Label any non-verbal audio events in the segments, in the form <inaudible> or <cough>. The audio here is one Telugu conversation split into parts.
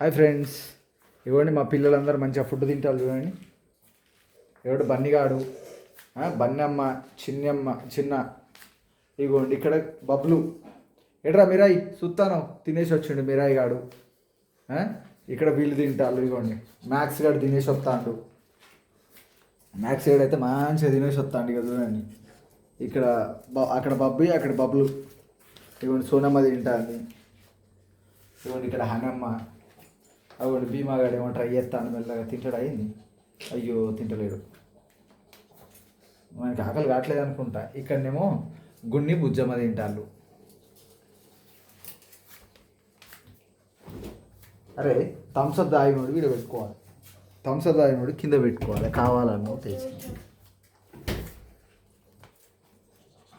హాయ్ ఫ్రెండ్స్ ఇవ్వండి మా పిల్లలందరూ మంచిగా ఫుడ్ తింటారు చూడండి. ఎవడు బన్నిగాడు? బన్నమ్మ చిన్నమ్మ చిన్న. ఇగోండి ఇక్కడ బబ్లు. ఎడరా మిరాయి? సుత్తాను. తినేసి వచ్చిండు మిరాయి గాడు. ఇక్కడ వీళ్ళు తింటారు ఇగోండి. మ్యాక్స్ గాడు తినేసి వస్తాడు. మ్యాక్స్ గాడు అయితే మంచిగా తినేసి వస్తాడు ఇక చూడండి. ఇక్కడ బ- అక్కడ బబ్బి అక్కడ బబ్లు. ఇగోండి సోనమ్మ తింటాంది. ఇవ్వండి ఇక్కడ హనమ్మ. అవ్వండి భీమాగాడు ఏమో ట్రై చేస్తాను మెల్లగా తింటాడు అయింది అయ్యో తింటలేడు. మనకి ఆకలి కావట్లేదు అనుకుంటా. ఇక్కడనేమో గున్ని బుజ్జమ్మ తింటాళ్ళు. అరే థమ్స్అప్ దాగినోడు వీడ పెట్టుకోవాలి. థమ్స్అప్ దాగినోడు కింద పెట్టుకోవాలి కావాలన్నో తెలిసి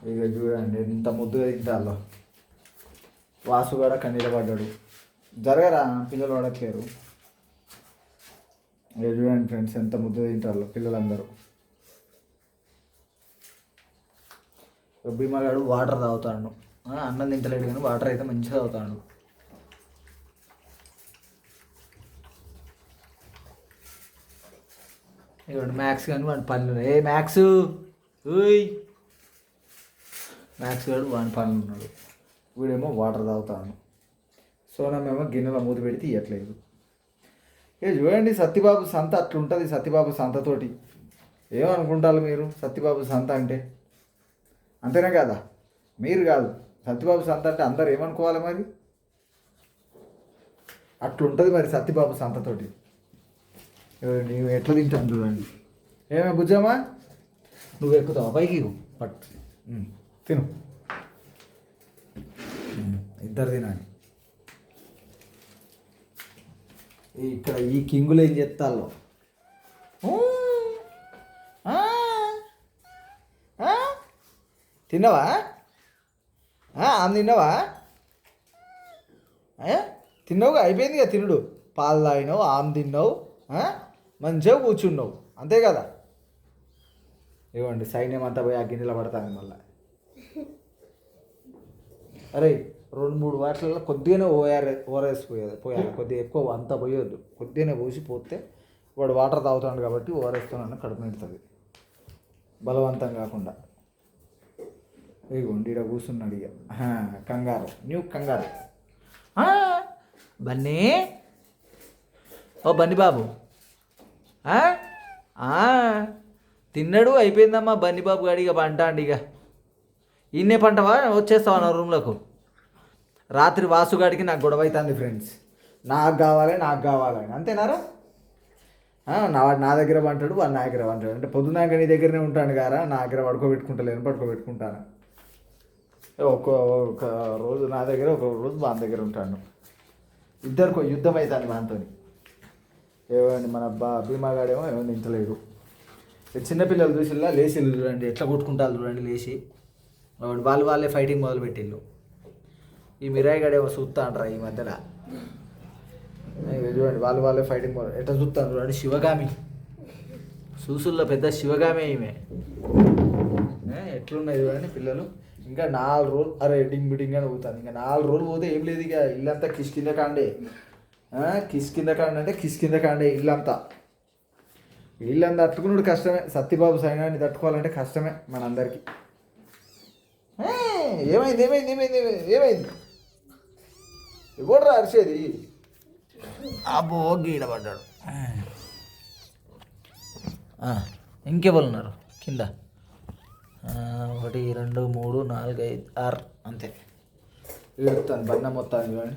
ఇక చూడండి ఎంత ముద్దుగా తింటాలో వాసు కూడా కన్నీళ్ళ పడ్డాడు జరగరా? పిల్లలు పడట్లేరు చూడండి ఫ్రెండ్స్ ఎంత ముద్ద తింటారు పిల్లలందరూ. ఇక వాటర్ తాగుతాడు. అన్నం తింటలేడు కానీ వాటర్ అయితే మంచిగా తాగుతాడు. ఇవ్వండి మ్యాథ్స్ కానీ వాడి పనులు. ఏ మ్యాథ్స్ ఓయ్. మ్యాథ్స్ గారు వాడి పనులు ఉన్నాడు. వీడేమో వాటర్ తాగుతాడు. సోనమేమో గిన్నెలో మూత పెడితే ఇవ్వట్లేదు ఏ చూడండి సత్యబాబు సంత అట్లుంటుంది సత్యబాబు సంతతోటి ఏమనుకుంటారు మీరు? సత్యబాబు సంత అంటే? అంతేనే కదా? మీరు కాదు. సత్యబాబు సంత అంటే అందరు ఏమనుకోవాలి మరి? అట్లుంటుంది మరి సత్యబాబు సంతతోటి ఇవ్వండి, నీవు ఎట్లా తింటాను చూడండి. ఏమే బుజ్జమ్మా? నువ్వు ఎక్కుతావు? పైకి పట్టు. తిను. ఇద్దరు తినాలి ఈ- ఇక్కడ ఈ కింగులు ఏం చెప్తాలో తిన్నావా? ఆ, ఆమె తిన్నావా? తిన్నావుగా అయిపోయింది కదా తినుడు. పాలు తాగినావు ఆమె తిన్నావు? మంచిగా కూర్చున్నావు అంతే కదా? ఇవ్వండి సైన్యం అంతా పోయి ఆ గిన్నెలో పడతాను మళ్ళీ. <laughs> అరే రెండు మూడు వాటిలలో కొద్దిగానే ఓఆర్ ఓఆర్ఎస్ పోయేది పోయాలి. కొద్దిగా ఎక్కువ అంతా పోయొద్దు. కొద్దిగానే పోసి పోతే వాడు వాటర్ తాగుతాడు కాబట్టి ఓఆర్ఎస్తో కడుపు నిడుతుంది. బలవంతం కాకుండా. ఇగోండి ఇక్కడ కూర్చున్నాడు ఇక కంగారు. న్యూ కంగారు. బన్నీ. ఓ బన్నీ బాబు. తిన్నాడు అయిపోయిందమ్మా బన్నీ బాబు గాడి పంట అండి ఇక ఇన్నే పంటవా? వచ్చేస్తావా నా రూమ్లోకి? రాత్రి వాసుగాడికి నాకు గొడవ అవుతుంది ఫ్రెండ్స్ నాకు కావాలి నాకు కావాలని అంతేనారా? నా నా దగ్గర పంటాడు వాడు నా దగ్గర పంటాడు అంటే పొద్దున్నాక నీ దగ్గరనే ఉంటాను కారా నా దగ్గర పడుకోబెట్టుకుంటలేను పడుకోబెట్టుకుంటాను. ఒక్క ఒక రోజు నా దగ్గర ఒక రోజు మా దగ్గర ఉంటాను. ఇద్దరికి యుద్ధం అవుతుంది వానితో ఏమండి మన బా భీమాగాడేమో ఏమో నించలేడు. చిన్నపిల్లలు చూసిల్లా? లేచి చూడండి ఎట్లా కొట్టుకుంటారు చూడండి లేచి. వాడు వాళ్ళు వాళ్ళే ఫైటింగ్ మొదలు పెట్టిళ్ళు ఈ మిరాయిగాడేమో చూస్తా అంటారా ఈ మధ్యలో చూడండి వాళ్ళు వాళ్ళే ఫైటింగ్ ఎట్లా చూస్తాను చూడండి శివగామి. సూసుల్లో పెద్ద శివగామే ఈమె. ఎట్లున్నాయి చూడండి పిల్లలు. ఇంకా నాలుగు రోజులు అరే ఎడ్డింగ్ బిడింగ్ అని పోతాను ఇంకా నాలుగు రోజులు పోతే ఏం లేదు ఇక. ఇల్లంతా కిష్కింద కాండే. కిస్ కింద కాండి అంటే కిష్కింద కాండే ఇల్లంతా. ఇల్లంతా తట్టుకున్నాడు కష్టమే. సత్యబాబు సైనాన్ని తట్టుకోవాలంటే కష్టమే మనందరికీ. ఏ, ఏమైంది ఏమైంది ఏమైంది ఏమైంది? ఏమైంది ఎవడు అరిచేది అబ్బో గీడబడ్డాడు. ఇంకెవరు ఉన్నారు కింద. ఆ, ఒకటి రెండు మూడు నాలుగు ఐదు ఆరు అంతే. ఏడుతాను బండ మొత్తాన్ని చూడండి